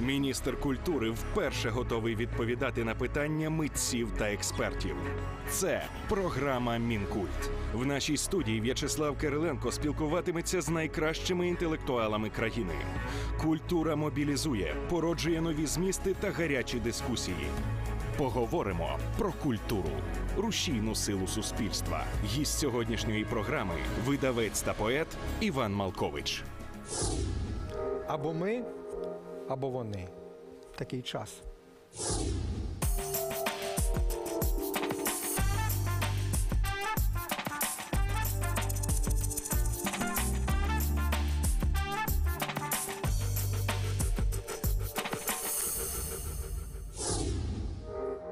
Міністр культури вперше готовий відповідати на питання митців та експертів. Це програма Мінкульт. В нашій студії В'ячеслав Кириленко спілкуватиметься з найкращими інтелектуалами країни. Культура мобілізує, породжує нові змісти та гарячі дискусії. Поговоримо про культуру, рушійну силу суспільства. Гість сьогоднішньої програми видавець та поет Іван Малкович. Або ми, або вони. Такий час.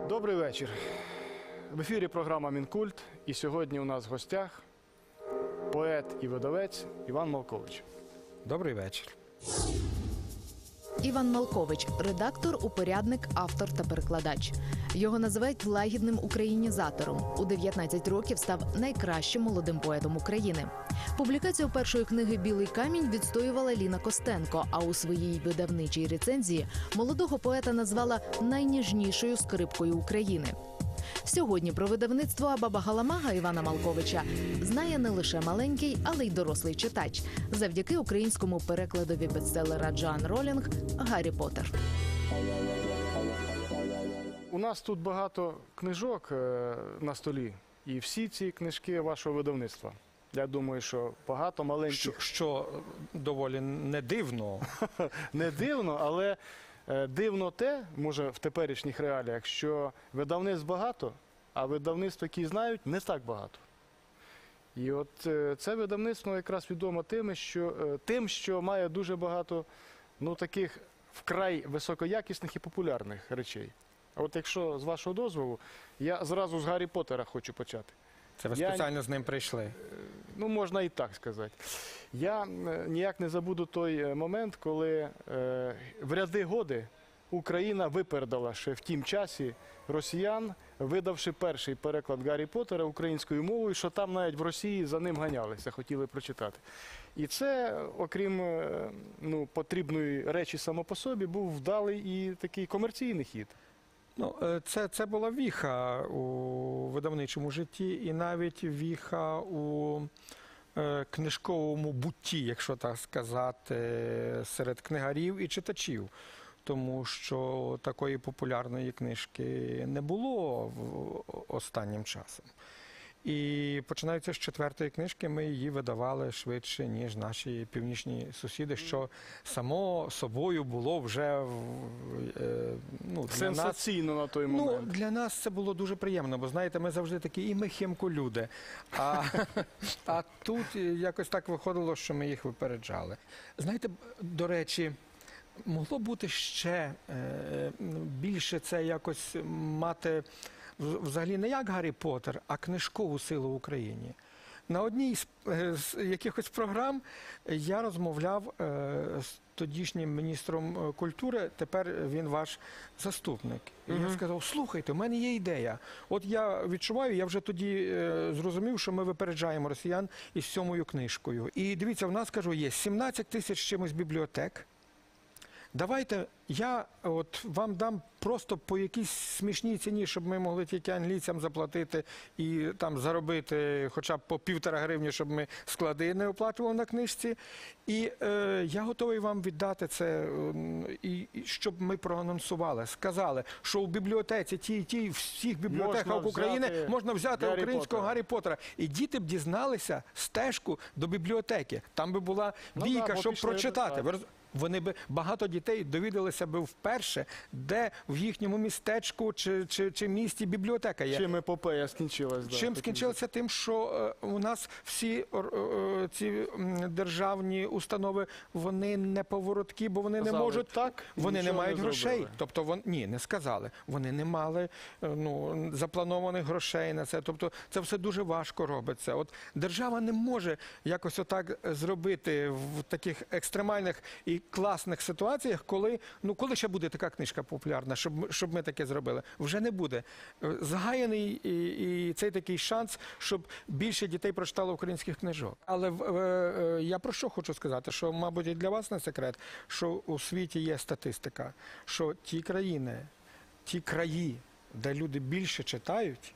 Добрий вечір. В ефірі програма Мінкульт. І сьогодні у нас в гостях поет і видавець Іван Малкович. Добрий вечір. Іван Малкович, редактор, упорядник, автор та перекладач. Його називають лагідним українізатором. У 19 років став найкращим молодим поетом України. Публікацію першої книги Білий камінь відстоювала Ліна Костенко. А у своїй видавничій рецензії молодого поета назвала найніжнішою скрипкою України. Сьогодні про видавництво Баба Галамага Івана Малковича знає не лише маленький, але й дорослий читач завдяки українському перекладові бестселера Джоан Ролінг Гаррі Поттер. У нас тут багато книжок е, на столі, і всі ці книжки вашого видавництва. Я думаю, що багато маленьких Що, що доволі не дивно. не дивно, але дивно те, може, в теперішніх реаліях, що видавництв багато, а видавництв, які знають, не так багато. І от е, це видавництво якраз відомо тим, що, е, тим, що має дуже багато ну, таких вкрай високоякісних і популярних речей. От якщо з вашого дозволу, я зразу з Гаррі Поттера хочу почати. Це ви Я- спеціально з ним прийшли. Ну, можна і так сказати. Я е, ніяк не забуду той е, момент, коли е, в ряди годи Україна випередила ще в тім часі росіян, видавши перший переклад Гаррі Поттера українською мовою, що там навіть в Росії за ним ганялися, хотіли прочитати. І це, окрім е, ну, потрібної речі само по собі, був вдалий і такий комерційний хід. Ну, е, це, це була віха у видавничому житті, і навіть віха у е, книжковому бутті, якщо так сказати, серед книгарів і читачів. Тому що такої популярної книжки не було в останнім часом. І починаючи з четвертої книжки, ми її видавали швидше, ніж наші північні сусіди, що само собою було вже е, ну, для нас на той момент. Ну, для нас це було дуже приємно, бо знаєте, ми завжди такі і ми химко люди. А, а тут якось так виходило, що ми їх випереджали. Знаєте, до речі, могло бути ще е, більше це якось мати взагалі не як Гаррі Поттер, а книжкову силу в Україні. На одній з, е, якихось програм я розмовляв е, з тодішнім міністром е, культури, тепер він ваш заступник. І я сказав: слухайте, у мене є ідея. От я відчуваю, я вже тоді зрозумів, що ми випереджаємо росіян із сьомою книжкою. І дивіться, в нас кажу, є 17 тисяч чимось бібліотек. Давайте я от вам дам просто по якійсь смішній ціні, щоб ми могли тільки англійцям заплатити і там заробити хоча б по півтора гривні, щоб ми склади не оплачували на книжці. І е, я готовий вам віддати це, і, і щоб ми проанонсували, сказали, що в бібліотеці ті, ті, всіх бібліотеках Можна України взяти можна взяти Гаррі українського Поттера. Гаррі Поттера. І діти б дізналися стежку до бібліотеки. Там би була Ну да, бійка, бо щоб прочитати. Вони би багато дітей довідалися би вперше, де в їхньому містечку чи, чи, чи місті бібліотека є. Чим епопея скінчилась? да, Чим таким скінчилося тим, що е, у нас всі е, ці державні установи вони не повороткі, бо вони не Сказали можуть так, вони не нічого не мають грошей. Тобто вон ні, не сказали. Вони не мали е, ну запланованих грошей на це. Тобто, це все дуже важко робиться. От держава не може якось отак зробити в таких екстремальних і класних ситуаціях, коли ну коли ще буде така книжка популярна, щоб щоб ми таке зробили, вже не буде. Е, Згаяний і, і цей такий шанс, щоб більше дітей прочитало українських книжок. Але е, е, я про що хочу сказати? Що, мабуть, і для вас не секрет, що у світі є статистика, що ті країни, ті краї, де люди більше читають.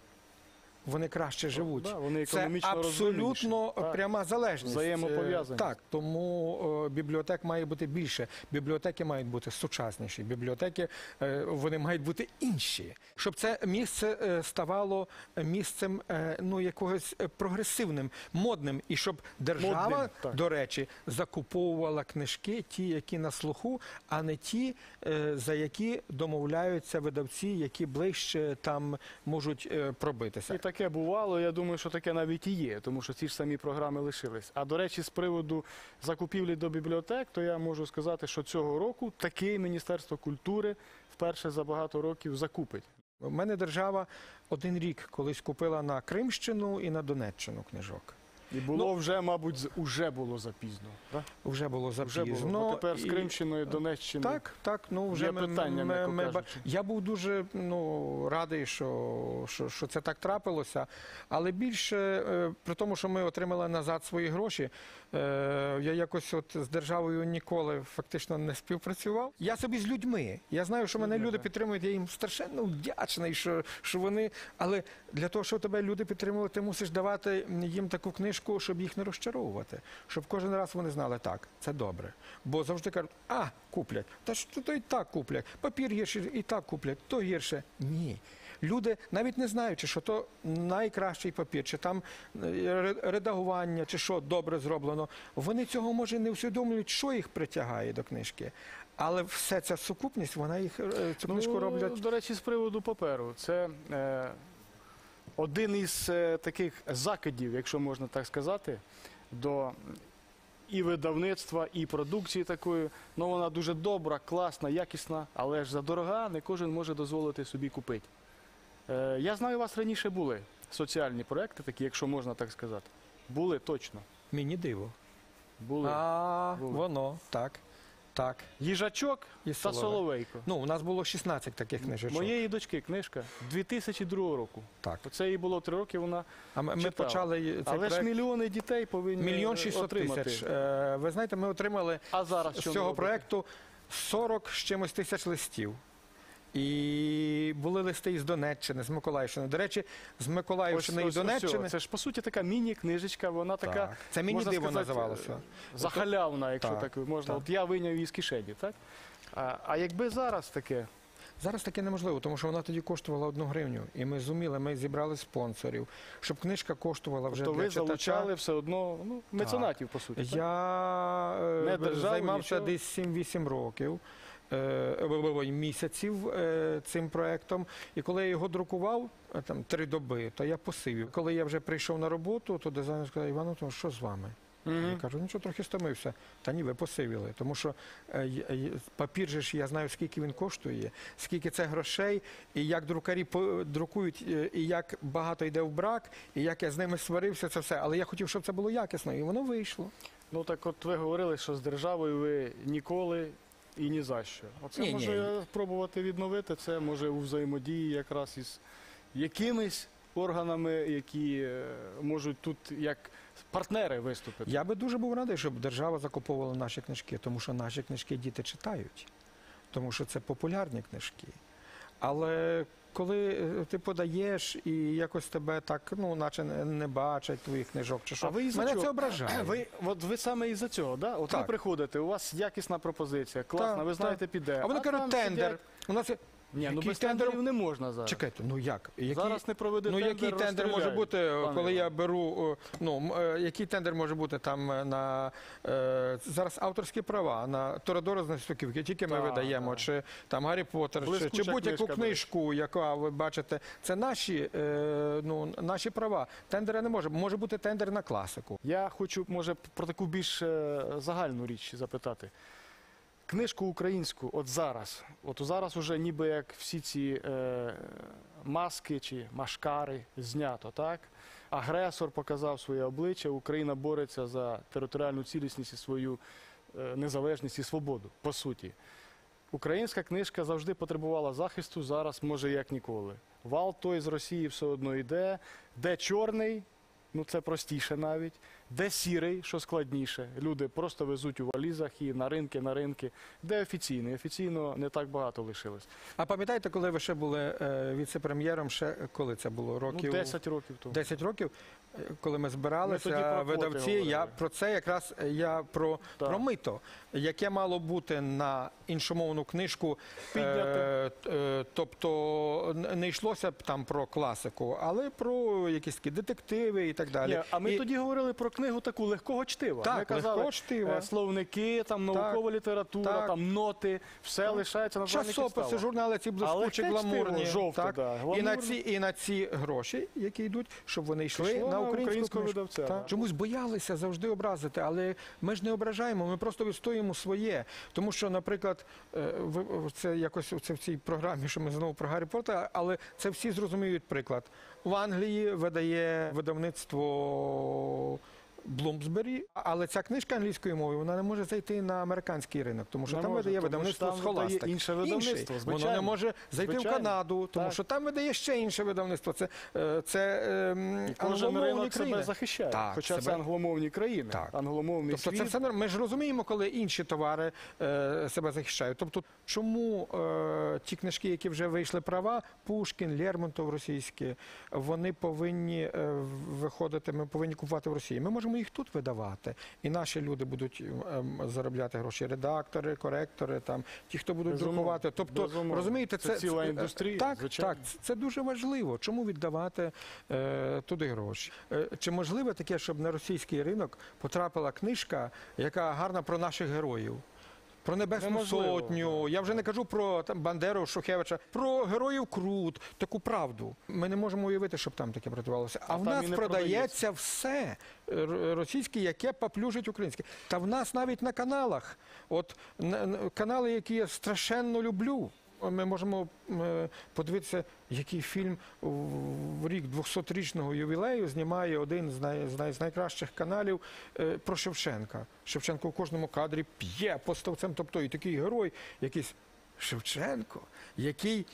Вони краще живуть. да, вони Це економічно абсолютно розвиненіші. Пряма залежність. Взаємопов'язані. Е, Так, тому е, бібліотек має бути більше. Бібліотеки мають бути сучасніші. Бібліотеки е, вони мають бути інші, щоб це місце е, ставало місцем е, ну якогось е, прогресивним, модним, і щоб держава, Модним, так. до речі, закуповувала книжки, ті, які на слуху, а не ті, е, за які домовляються видавці, які ближче там можуть е, пробитися. І таке бувало. Я думаю, що таке навіть і є, тому що ці ж самі програми лишились. А до речі, з приводу закупівлі до бібліотек, то я можу сказати, що цього року таке Міністерство культури вперше за багато років закупить. У мене держава один рік колись купила на Кримщину і на Донеччину книжок. І було вже, мабуть, уже було запізно. Да? Вже було Вже запізно. було. Бо тепер з Кримщиною, Донеччиною. Так, так. Ну вже Є ми, питання, ми, м'яко ми, я був дуже ну, радий, що, що, що це так трапилося. Але більше е, при тому, що ми отримали назад свої гроші, е, я якось от з державою ніколи фактично не співпрацював. Я собі з людьми. Я знаю, що мене люди підтримують. Я їм страшенно вдячний, що, що вони. Але для того, щоб тебе люди підтримували, ти мусиш давати їм таку книжку, щоб їх не розчаровувати. Щоб кожен раз вони знали, так, це добре. Бо завжди кажуть, а, куплять. Та що то і так куплять. Папір гірше і так куплять, то гірше. Ні. Люди, навіть не знаючи, що то найкращий папір, чи там е, редагування, чи що добре зроблено, вони цього може не усвідомлюють, що їх притягає до книжки. Але все ця сукупність, вона їх е, цю книжку роблять. До речі, з приводу паперу. Це е, один із е, таких закидів, якщо можна так сказати, до і видавництва, і продукції такої. Ну, вона дуже добра, класна, якісна, але ж задорога не кожен може дозволити собі купити. Е, я знаю, у вас раніше були соціальні проекти, такі, якщо можна так сказати. Були точно. Мені диво. Були. А, Були. воно, так. Так. Їжачок І та Соловейко. Ну, у нас було 16 таких книжечок. Моєї дочки книжка 2002 року. Так. Оце їй було три роки, вона А ми, ми читала. почали цей Але ж мільйони дітей повинні Мільйон 600 отримати. тисяч. Е, Ви знаєте, ми отримали А зараз з що цього проекту 40 з чимось тисяч листів. І були листи із Донеччини, з Миколаївщини. До речі, з Миколаївщини і Донеччини. це ж по суті така міні-книжечка, вона така Це міні-диво називалося. захалявна, якщо Так, так, можна. так. От я виняв її з кишені, так? А, якби зараз таке, Зараз таке неможливо, тому що вона тоді коштувала одну гривню. І ми зуміли, ми зібрали спонсорів, щоб книжка коштувала вже то для ви читача. залучали все одно ну, меценатів, по суті. так? Я е, Не державу, займався нічого? десь 7-8 років. Е, місяців е, цим проектом. І коли я його друкував е, там три доби, то я посивів. Коли я вже прийшов на роботу, то дизайнер сказав, Іван, що з вами? Я Мгм. кажу, нічого, трохи стомився. Та ні, ви посивіли. Тому що е, я- я- папір же ж я знаю, скільки він коштує, скільки це грошей, і як друкарі по- друкують, е, і як багато йде в брак, і як я з ними сварився, це все. Але я хотів, щоб це було якісно, і воно вийшло. Ну так от ви говорили, що з державою ви ніколи і ні за що. Оце Ні, ні. може пробувати відновити, це може у взаємодії якраз із якимись органами, які е, можуть тут як партнери виступити. Я би дуже був радий, щоб держава закуповувала наші книжки, тому що наші книжки діти читають, тому що це популярні книжки. Але коли е, ти подаєш і якось тебе так, ну, наче не, бачать твоїх книжок, чи що, А ви із-за мене чого? це ображає. Ви, от ви саме із-за цього, да? От ви приходите, у вас якісна пропозиція, класна, Так, ви знаєте, так. піде. А вони кажуть, там тендер. сидять- У нас є... Ні, ну без тендерів не можна зараз. Чекайте, ну як? Який... Зараз не проведе Ну тендер, який тендер може розстріляють, бути, пане коли я Іване. беру, ну м, е, який тендер може бути там е, на е, зараз авторські права на Торадора з Настюківки, тільки ми Так, видаємо, так. чи там Гаррі Поттер, чи, Блискуча чи будь-яку книжка, до речі. книжку, яка ви бачите, це наші, е, ну, наші права. Тендера не може. Може бути тендер на класику. Я хочу, може, про таку більш е, загальну річ запитати. Книжку українську, от зараз, от зараз уже ніби як всі ці е, маски чи машкари знято, так? Агресор показав своє обличчя, Україна бореться за територіальну цілісність і свою е, незалежність і свободу, по суті. Українська книжка завжди потребувала захисту, зараз може як ніколи. Вал той з Росії все одно йде. Де чорний, ну це простіше навіть. Де сірий, що складніше. Люди просто везуть у валізах і на ринки, на ринки. Де офіційний? Офіційно не так багато лишилось. А пам'ятаєте, коли ви ще були е, віце-прем'єром, ще коли це було? Років Ну, 10 років тому. 10 років, е, коли ми Ми тоді збиралися, видавці, я про це якраз е, я про, про мито, яке мало бути на іншомовну книжку. Е, е, тобто не йшлося б там про класику, але про якісь такі детективи і так далі. Ні, а ми І- тоді говорили про книгу таку легкого чтива. Так, ми казали, легкого чтива. е, словники, там наукова література, так. там ноти, все лишається на званих Часописи, підставах. журнали ці блискучі, Але те гламурні. чтиво жовте, так? да, і, на гламурне. ці, і на ці гроші, які йдуть, щоб вони йшли Йшло на на українську українського книжку. видавця, Так. да. Чомусь боялися завжди образити, але ми ж не ображаємо, ми просто відстоюємо своє. Тому що, наприклад, е, ви- це якось це в цій програмі, що ми знову про Гаррі Поттера, але це всі зрозуміють приклад. В Англії видає видавництво. Блумсбері, але ця книжка англійською мовою вона не може зайти на американський ринок, тому що Не там може, видає тому видавництво там видає інше видавництво, Воно не може зайти Звичайно. в Канаду, тому Так. що там видає ще інше видавництво. Це, е, це кожен англомовні країни. себе захищає. Так, Хоча це англомовні країни, Так. англомовний Тобто світ. це все Ми ж розуміємо, коли інші товари е, себе захищають. Тобто, чому е, ті книжки, які вже вийшли права, Пушкін, Лермонтов російські, вони повинні е, виходити, ми повинні купувати в Росії. Ми можемо їх тут видавати, і наші люди будуть ем, заробляти гроші. Редактори, коректори, там ті, хто будуть Безумов. друкувати. Тобто, Безумов. розумієте, Це це, ціла е, індустрія, Так, звичайно. так, це дуже важливо. Чому віддавати е, туди гроші? Е, чи можливо таке, щоб на російський ринок потрапила книжка, яка гарна про наших героїв? Про Небесну Неможливо. сотню. Я вже не кажу про там Бандеру, Шухевича, про героїв Крут, таку правду. Ми не можемо уявити, щоб там таке продавалося. А, А в нас продається все російське, яке поплюжить українське. Та в нас навіть на каналах. От на- на- канали, які я страшенно люблю. Ми можемо е, подивитися, який фільм в- рік 200-річного ювілею знімає один з, най, з, найкращих каналів е, про Шевченка. Шевченко в кожному кадрі п'є поставцем, тобто і такий герой, якийсь Шевченко, який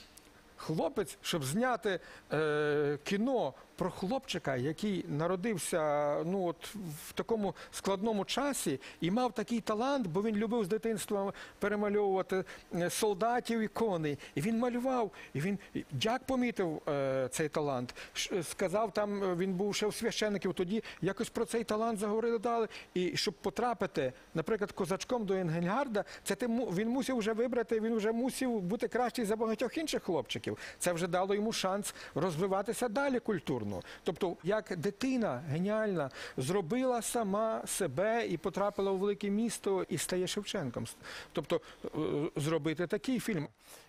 хлопець, щоб зняти е, кіно про хлопчика, який народився ну, от, в такому складному часі і мав такий талант, бо він любив з дитинства перемальовувати е, солдатів і коней. І він малював, і він і дяк помітив е, цей талант. Сказав, там е, він був ще у священників, тоді якось про цей талант заговорили дали. І щоб потрапити, наприклад, козачком до Енгельгарда, це ти він мусив вже вибрати, він вже мусив бути кращий за багатьох інших хлопчиків. Це вже дало йому шанс розвиватися далі культурно. Тобто, як дитина геніальна зробила сама себе і потрапила у велике місто і стає Шевченком. Тобто е, зробити такий фільм.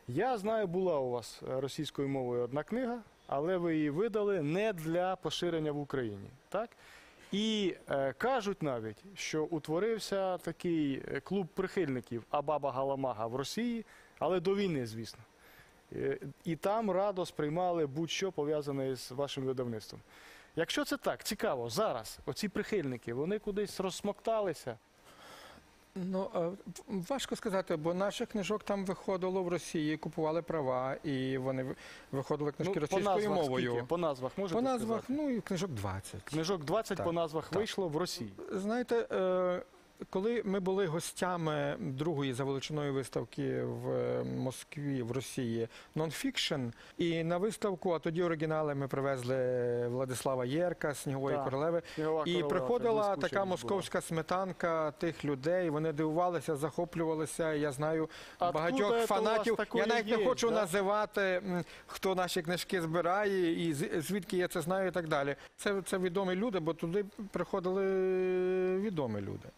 Я знаю, була у вас російською мовою одна книга, але ви її видали не для поширення в Україні. Так? І е, кажуть навіть, що утворився такий е, клуб прихильників Абаба Галамага в Росії, але до війни, звісно. Е, І там радо сприймали будь-що пов'язане з вашим видавництвом. Якщо це так, цікаво, зараз оці прихильники, вони кудись розсмокталися. Ну е, важко сказати, бо наших книжок там виходило в Росії, купували права, і вони ви- виходили книжки Ну, по російською назвах мовою. скільки? По назвах можете По назвах, сказати? ну і книжок 20. Книжок 20 Так, по назвах так. вийшло в Росії. Знаєте, е, коли ми були гостями другої за величиною виставки в е, Москві, в Росії нонфікшн, і на виставку, а тоді оригінали ми привезли Владислава Єрка, Снігової Так. королеви. Снігова І королева, приходила така була. московська сметанка тих людей. Вони дивувалися, захоплювалися. Я знаю Откуда багатьох фанатів. Я навіть не хочу да? називати, хто наші книжки збирає і звідки я це знаю, і так далі. Це, це відомі люди, бо туди приходили відомі люди.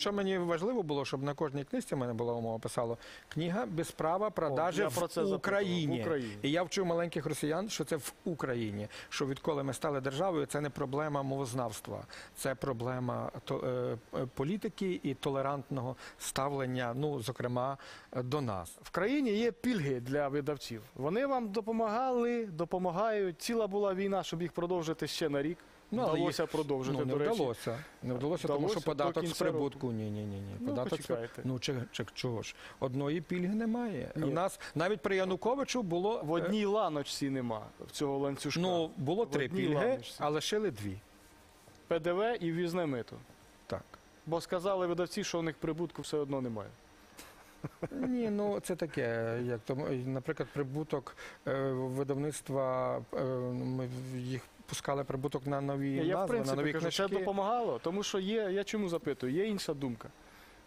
Що мені важливо було, щоб на кожній книжці в мене була умова писало книга без права продажі я про це в. Україні. В Україні. І я вчив маленьких росіян, що це в Україні. Що відколи ми стали державою, це не проблема мовознавства, це проблема е, е, політики і толерантного ставлення, ну зокрема, до нас. В країні є пільги для видавців. Вони вам допомагали, допомагають. Ціла була війна, щоб їх продовжити ще на рік. Ну, але вдалося продовжити, Ну, не до речі. вдалося. Не вдалося, тому що податок з прибутку. Ні, ні, ні, ні. Ну, Податок почекайте. Ну, чи, чи, чого ж? Одної пільги немає. Ні. У нас навіть при Януковичу було В е, одній ланочці нема цього ланцюжка. ну, було в три пільги, ланочці. а лишили дві. ПДВ і ввізне мито. Так. Бо сказали видавці, що у них прибутку все одно немає. Ні, ну це таке. Як наприклад, прибуток е, видавництва, е, ми їх пускали прибуток на нові Я, в принципі, на нові кажу, книжки. це допомагало, тому що є, я чому запитую, є інша думка.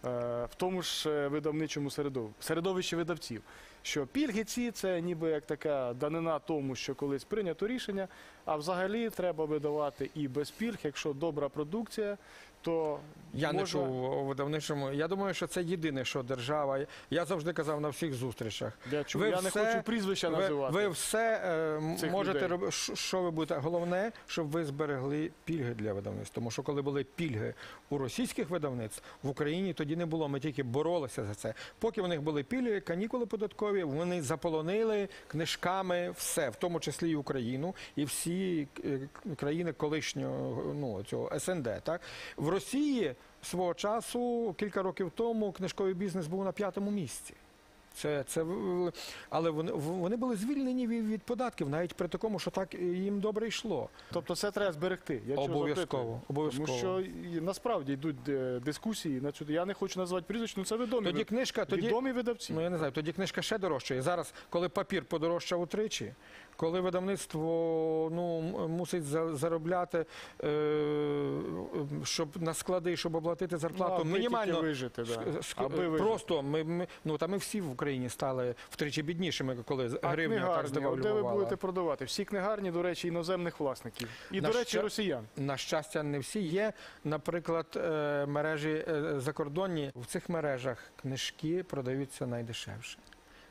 Е, В тому ж е, видавничому середовищі, середовищі видавців, що пільги ці це ніби як така данина тому, що колись прийнято рішення, а взагалі треба видавати і без пільг, якщо добра продукція, то Я не чув у видавничому. Я думаю, що це єдине, що держава. Я завжди казав на всіх зустрічах. Я, чу- Ви я не хочу прізвища Ви, називати. ви все е, можете робити. Що ви будете? Головне, щоб ви зберегли пільги для видавництв. Тому що коли були пільги у російських видавництв, в Україні тоді не було. Ми тільки боролися за це. Поки в них були пільги, канікули податкові, вони заполонили книжками все, в тому числі і Україну, і всі е, країни колишнього ну, цього СНД. Так в Росії свого часу, кілька років тому, книжковий бізнес був на п'ятому місці. Це, це, але вони, вони були звільнені від, від податків, навіть при такому, що так їм добре йшло. Тобто це треба зберегти. Я Обов'язково, обов'язково. Тому що і насправді йдуть е, дискусії на цю. Я не хочу назвати прізвище, ну це відомі, Тоді книжка, тоді, відомі видавці. ну я не знаю, тоді книжка ще дорожчає. Зараз, коли папір подорожчав утричі, коли видавництво ну, мусить за- заробляти, е, щоб на склади, щоб оплатити зарплату, Ну, мінімально вижити, да. Аби просто ми, ми ну та ми всі в Україні стали втричі біднішими, коли А гривня так от де ви будете продавати? Всі книгарні, до речі, іноземних власників. І, На до речі, ща- росіян. На щастя, не всі є. Наприклад, е, мережі е, закордонні в цих мережах книжки продаються найдешевше.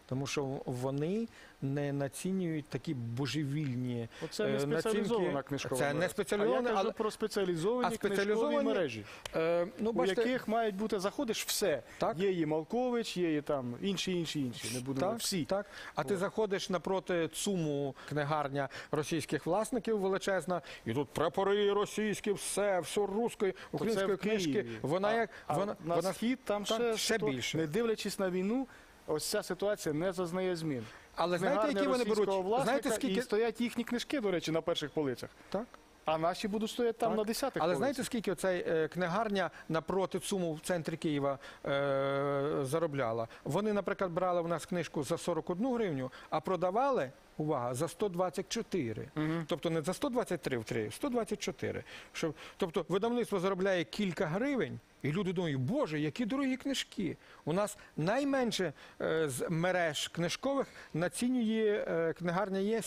Тому що вони не націнюють такі божевільні. Оце Е, не спеціалізована націнки- книжкова це не мережа. спеціалізована, а я кажу але- про спеціалізовані, А спеціалізовані, книжкові мережі, Е, ну, у бачите, яких мають бути, заходиш все. Так. Є і Малкович, є і там інші, інші, інші. Не будемо Так, всі. так. А ти заходиш напроти ЦУМу, книгарня російських власників величезна, і тут прапори російські, все, все русської, української в Києві. книжки. Вона А- як А вона, на вона схід там ще, ще то- більше. Не дивлячись на війну, ось ця ситуація не зазнає змін. Але знаєте, які вони беруть? Знаєте, скільки і стоять їхні книжки, до речі, на перших полицях. так? А наші будуть стояти там на десятих Але полицях. знаєте, скільки оцей е, книгарня напроти ЦУМу в центрі Києва е, заробляла? Вони, наприклад, брали в нас книжку за 41 гривню, а продавали, увага, за 124. Мгм. Тобто не за 123 в три, 124. Що, тобто видавництво заробляє кілька гривень, і люди думають, боже, які дорогі книжки. У нас найменше е, з мереж книжкових націнює е, книгарня є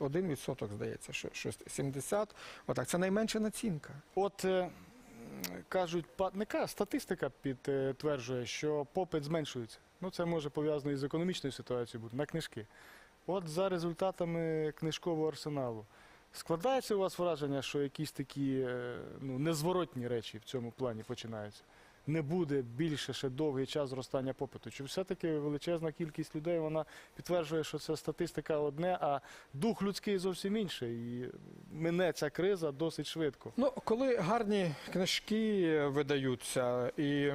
71%, здається, що, щось 70. Отак, це найменша націнка. От е, кажуть, па- не кажуть, статистика підтверджує, що попит зменшується. Ну, це може пов'язано із економічною ситуацією бути на книжки. От за результатами книжкового арсеналу. Складається у вас враження, що якісь такі е, ну, незворотні речі в цьому плані починаються? Не буде більше ще довгий час зростання попиту? Чи все-таки величезна кількість людей вона підтверджує, що це статистика одне, а дух людський зовсім інший. І мине ця криза досить швидко. Ну, коли гарні книжки видаються, і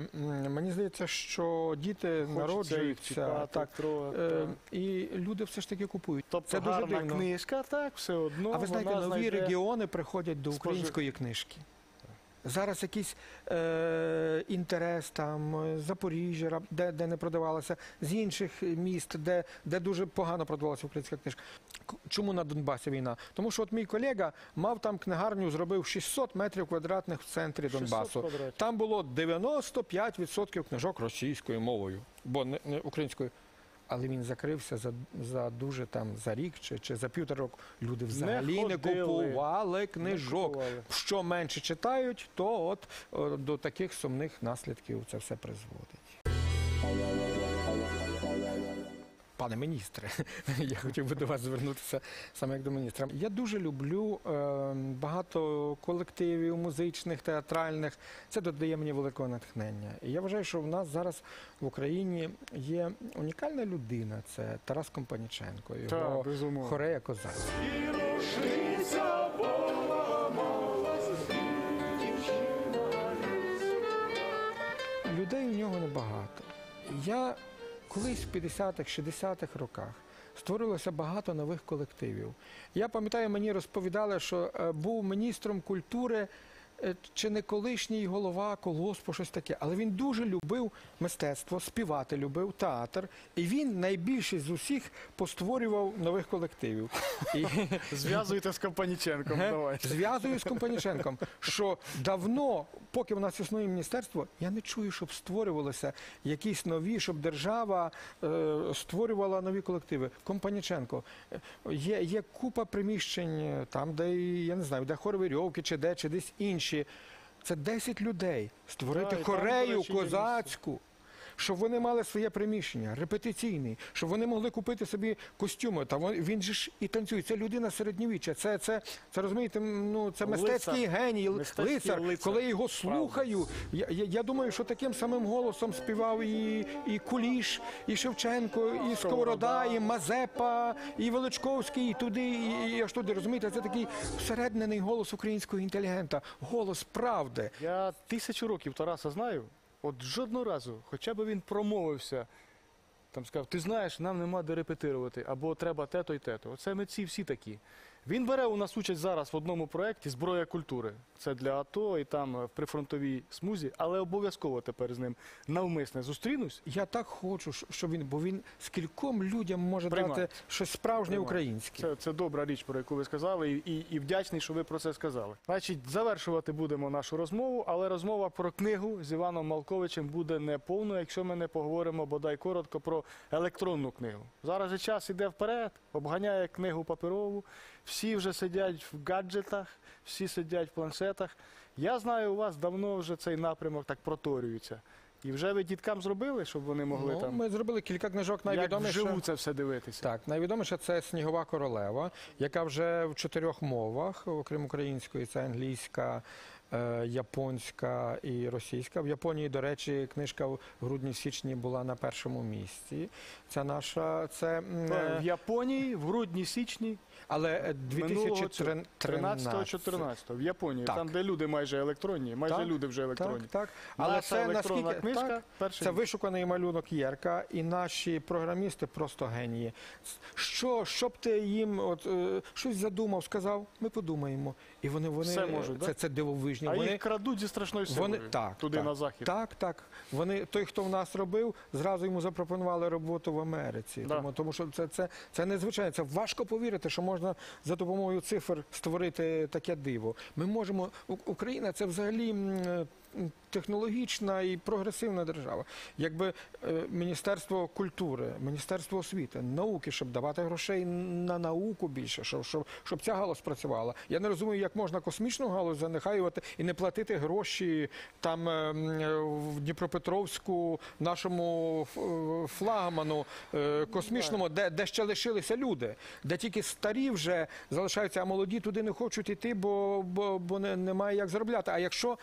мені здається, що діти Хочеться народжуються, чіпати, так, трогати. е, і люди все ж таки купують. Тобто це дуже гарна дивно. книжка, так, все одно. А ви знаєте, нові знайде... регіони приходять до української книжки. Зараз якийсь е, інтерес там е, Запоріжжя, де, де не продавалося, з інших міст, де, де дуже погано продавалася українська книжка. Чому на Донбасі війна? Тому що от мій колега мав там книгарню, зробив 600 метрів квадратних в центрі Донбасу. Там було 95% книжок російською мовою, бо не, не українською. Але він закрився за, за дуже там за рік чи, чи за півтора року. Люди взагалі не, не купували Не книжок. купували. Що менше читають, то от о, до таких сумних наслідків це все призводить пане міністре, я хотів би до вас звернутися саме як до міністра. Я дуже люблю ем, багато колективів, музичних, театральних. Це додає мені великого натхнення. І я вважаю, що в нас зараз в Україні є унікальна людина. Це Тарас Компаніченко, його Та, хорея козацька. Людей у нього небагато. Я колись в 50-х, 60-х роках створилося багато нових колективів. Я пам'ятаю, мені розповідали, що е, був міністром культури чи не колишній голова колгоспу, щось таке. Але він дуже любив мистецтво, співати любив, театр. І він найбільше з усіх постворював нових колективів. І, Зв'язуйте з Компаніченком. Давайте. Зв'язую з Компаніченком, що давно, поки в нас існує міністерство, я не чую, щоб створювалося якісь нові, щоб держава е, створювала нові колективи. Компаніченко, е, є, є купа приміщень е, там, де я не знаю, де хоровирьовки, чи де, чи десь інші. Це 10 людей. Створити Корею козацьку. Щоб вони мали своє приміщення, репетиційний, щоб вони могли купити собі костюми. Та вон- він же ж і танцює. Це людина середньовіччя. Це, це, це розумієте, ну це Лицар. мистецький геній, Мистецький лицар. лицар. Коли його слухаю, я, я, я думаю, що таким самим голосом співав і, і Куліш, і Шевченко, і Сковорода, і Мазепа, і Величковський, і туди, і, і аж туди. Розумієте, це такий всереднений голос українського інтелігента, голос правди. Я тисячу років Тараса знаю. От жодного разу, хоча б він промовився, там сказав, ти знаєш, нам нема де репетирувати, або треба те-то й те-то. Оце митці всі такі. Він бере у нас участь зараз в одному проєкті Зброя культури. Це для АТО і там е, в прифронтовій смузі, але обов'язково тепер з ним навмисне зустрінусь. Я так хочу, щоб він, бо він скільком людям може Приймаю. дати щось справжнє Приймаю. українське. Це, це добра річ, про яку ви сказали, і, і, і вдячний, що ви про це сказали. Значить, завершувати будемо нашу розмову, але розмова про книгу з Іваном Малковичем буде не повною, якщо ми не поговоримо бодай коротко про електронну книгу. Зараз же час іде вперед, обганяє книгу паперову, всі вже сидять в гаджетах, всі сидять в планшетах. Я знаю, у вас давно вже цей напрямок так проторюється. І вже ви діткам зробили, щоб вони могли Ну, там ми зробили кілька книжок як найвідоміше. вживу це все дивитися. Так, найвідоміше це Снігова королева, яка вже в чотирьох мовах, окрім української, це англійська, японська і російська. В Японії, до речі, книжка в грудні-січні була на першому місці. Це наша, це е, В Японії в грудні-січні але е, 2013 13-14 в Японії, Так. там, де люди майже електронні, майже Так, люди вже електронні. Так, так. Але Наша це електронна наскільки книжка так, перший це вишуканий малюнок Єрка, і наші програмісти просто генії. Що, що б ти їм от, е, щось задумав, сказав, ми подумаємо. І вони, вони Все можуть, це, да? це дивовижні. А вони, їх крадуть зі страшною силою вони так, туди так, на захід. Так, так. Вони, той, хто в нас робив, зразу йому запропонували роботу в Америці. Да. Тому, тому що це, це, це незвичайно. Це важко повірити, що можна за допомогою цифр створити таке диво. Ми можемо. Україна це взагалі. Технологічна і прогресивна держава. Якби е, Міністерство культури, Міністерство освіти, науки, щоб давати грошей на науку більше, щоб, щоб, щоб ця галузь працювала. Я не розумію, як можна космічну галузь занехаювати і не платити гроші там е, е, в Дніпропетровську нашому флагману космічному, де, де ще лишилися люди, де тільки старі вже залишаються, а молоді туди не хочуть йти, бо, бо, бо не, немає як заробляти. А якщо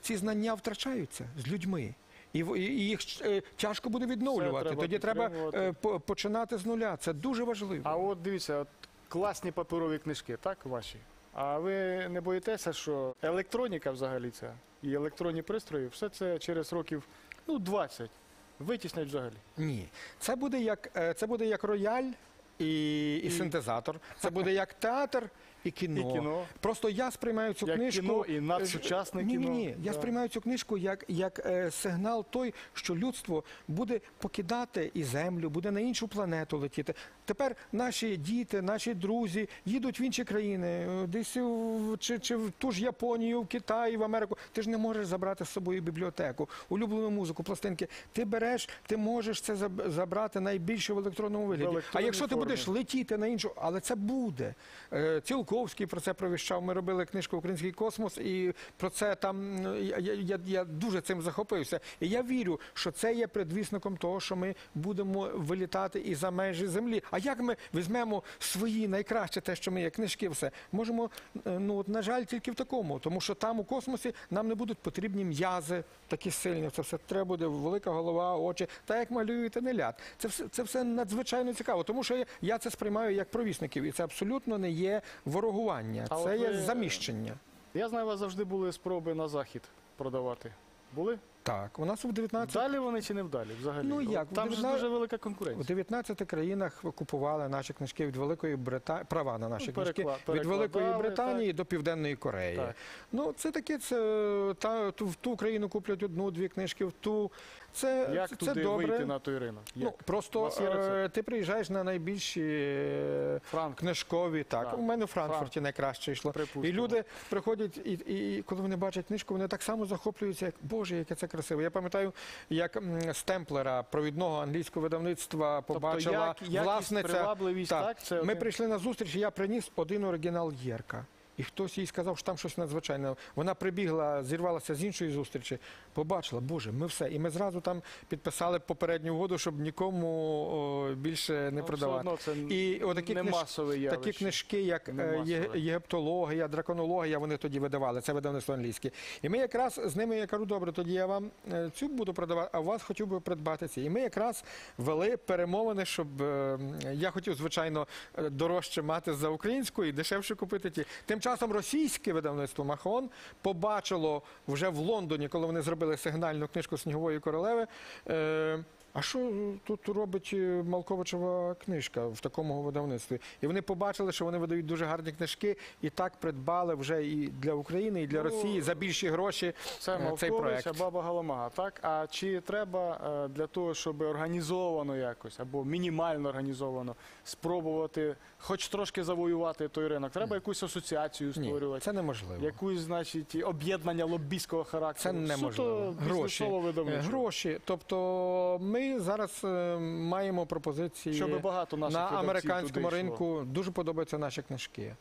ці знання втрачаються з людьми. І, їх е, тяжко буде відновлювати. треба Тоді треба е, по- починати з нуля. Це дуже важливо. А от дивіться, от класні паперові книжки, так, ваші? А ви не боїтеся, що електроніка взагалі ця і електронні пристрої, все це через років ну, 20 витіснять взагалі. Ні, це буде як е, це буде як рояль і, І- синтезатор. Це буде як театр і кіно. І кіно. Просто я сприймаю цю Як книжку. кіно і надсучасне ні, кіно. Ні, ні. Я Да. сприймаю цю книжку як, як е, сигнал той, що людство буде покидати і землю, буде на іншу планету летіти. Тепер наші діти, наші друзі їдуть в інші країни, е, десь в, чи, чи в ту ж Японію, в Китай, в Америку. Ти ж не можеш забрати з собою бібліотеку, улюблену музику, пластинки. Ти береш, ти можеш це забрати найбільше в електронному вигляді. а електронній якщо ти формі. будеш летіти на іншу, але це буде. Е, Цілковський про це провіщав. Ми робили книжку Український космос, і про це там я, я, я, дуже цим захопився. І я вірю, що це є предвісником того, що ми будемо вилітати і за межі землі. А як ми візьмемо свої найкраще, те, що ми є, книжки, все можемо, е, ну от на жаль, тільки в такому, тому що там у космосі нам не будуть потрібні м'язи такі сильні. Це все треба буде велика голова, очі, та як малюють телят. Це все це все надзвичайно цікаво, тому що я, це сприймаю як провісників, і це абсолютно не є ворогування, А це от є ви- заміщення. Я знаю, у вас завжди були спроби на захід продавати. Були? Так, у нас у 19 Вдалі вони чи не вдалі взагалі? Ну, як, Там ж вона- дуже велика У 19 країнах купували наші книжки від Великої Британії, права на наші Ну, книжки перекла- від Великої Британії до Південної Кореї. Так. Ну, це таке, це та ту, в ту країну куплять одну-дві книжки, в ту. Це, Як це туди добре. вийти на той ринок? Ну, Як? У просто вас є рецепт? е, ти приїжджаєш на найбільші е, Франк, книжкові, так. Так. У мене в Франкфурті найкраще йшло. припустимо. І люди приходять, і, і коли вони бачать книжку, вони так само захоплюються, як Боже, яке це красиво. Я пам'ятаю, як Стемплера, провідного англійського видавництва, побачила тобто, як, власниця. привабливість, Так. так? Це Ми один- прийшли на зустріч, і я приніс один оригінал Єрка. І хтось їй сказав, що там щось надзвичайне. Вона прибігла, зірвалася з іншої зустрічі, побачила, Боже, ми все. І ми зразу там підписали попередню угоду, щоб нікому о, більше не Ну, все продавати. одно це І отакі не книж- масове явище. Такі книжки, як Не е, масове. єгиптологія, драконологія, вони тоді видавали. Це видавництво англійське. І ми якраз з ними я кажу, добре, тоді я вам е, цю буду продавати, а у вас хотів би придбати ці. І ми якраз вели перемовини, щоб е, я хотів, звичайно, е, дорожче мати за українську і дешевше купити ті. Тим часом російське видавництво Махон побачило вже в Лондоні, коли вони зробили сигнальну книжку Снігової королеви. Е, а що тут робить е, Малковичева книжка в такому видавництві? І вони побачили, що вони видають дуже гарні книжки, і так придбали вже і для України, і для Ну, Росії за більші гроші. Це е, цей проект. баба Галамага, так? А чи треба для того, щоб організовано якось або мінімально організовано спробувати хоч трошки завоювати той ринок? Треба якусь асоціацію Ні, створювати, це неможливо. якусь, значить, об'єднання лоббійського характеру. Це неможливо. Суто Гроші. Е. Гроші. Тобто ми зараз е, маємо пропозиції Щоб багато наших на американському туди йшло. ринку. Дуже подобаються наші книжки.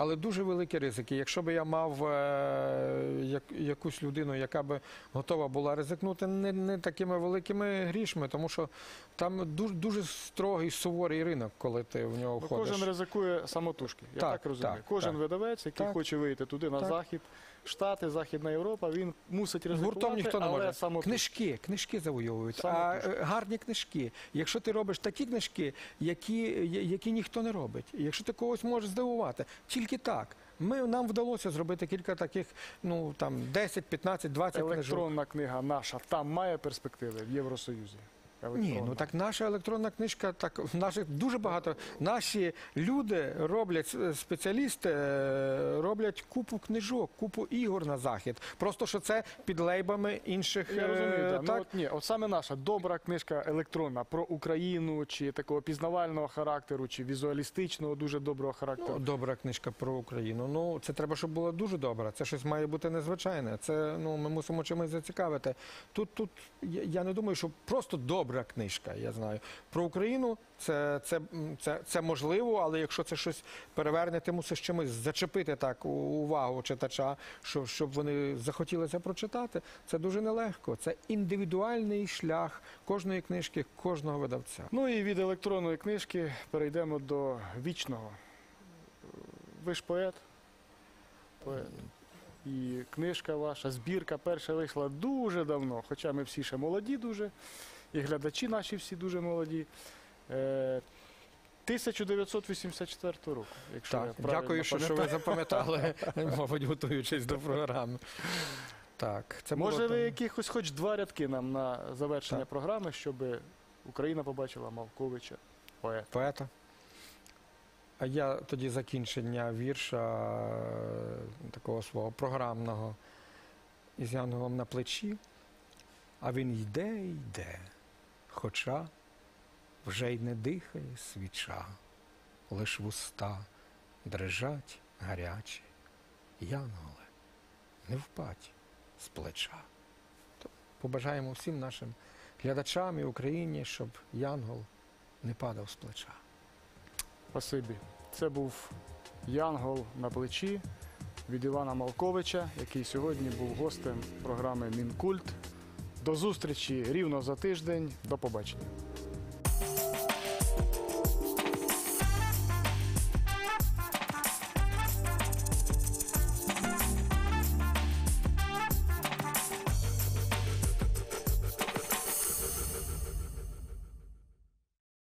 Але дуже великі ризики. Якщо б я мав е, як, якусь людину, яка би готова була ризикнути не, не такими великими грішми, тому що там дуже, дуже строгий суворий ринок, коли ти в нього Ну, входиш. кожен ризикує самотужки. Я так, Так, розумію. так, кожен так. видавець, який Так. хоче вийти туди на Так. захід, Штати, Західна Європа, він мусить ризикувати, Гуртом ніхто не але може. самотужки. Книжки, книжки завойовують. А е, гарні книжки. Якщо ти робиш такі книжки, які, я- які ніхто не робить, якщо ти когось можеш здивувати, тільки так. Ми, нам вдалося зробити кілька таких, ну там 10, 15, 20 книжок. Електронна книга наша там має перспективи в Євросоюзі. Ні, ну так наша електронна книжка, так наших дуже багато. Наші люди роблять е, спеціалісти, е, роблять купу книжок, купу ігор на захід. Просто що це під лейбами інших. Я розумію, е, так. Ну, от, ні, от саме наша добра книжка електронна про Україну, чи такого пізнавального характеру, чи візуалістичного, дуже доброго характеру. Ну, добра книжка про Україну. Ну, це треба, щоб була дуже добра. Це щось має бути незвичайне. Це ну ми мусимо чимось зацікавити. Тут, тут я, не думаю, що просто добра книжка. Я знаю про Україну. Це, це, це, це можливо, але якщо це щось переверне, ти мусиш чимось зачепити так увагу читача, що, щоб вони захотіли це прочитати. Це дуже нелегко. Це індивідуальний шлях кожної книжки, кожного видавця. Ну і від електронної книжки перейдемо до вічного. Ви ж поет. Поет. І книжка ваша, збірка перша вийшла дуже давно, хоча ми всі ще молоді дуже, і глядачі наші всі дуже молоді. Е, 1984 року, якщо Так, я правильно дякую, що, що ви запам'ятали, мабуть, готуючись до програми. Так, це було Може, ви там. якихось хоч два рядки нам на завершення Так. програми, щоб Україна побачила Малковича, поета. поета. А я тоді закінчення вірша е, такого свого програмного із янголом на плечі. А він йде, йде, хоча вже й не дихає свіча, лиш вуста дрижать гарячі. Янголе, не впадь з плеча. То побажаємо всім нашим глядачам і Україні, щоб Янгол не падав з плеча. Спасибі. Це був Янгол на плечі від Івана Малковича, який сьогодні був гостем програми Мінкульт. До зустрічі рівно за тиждень. До побачення.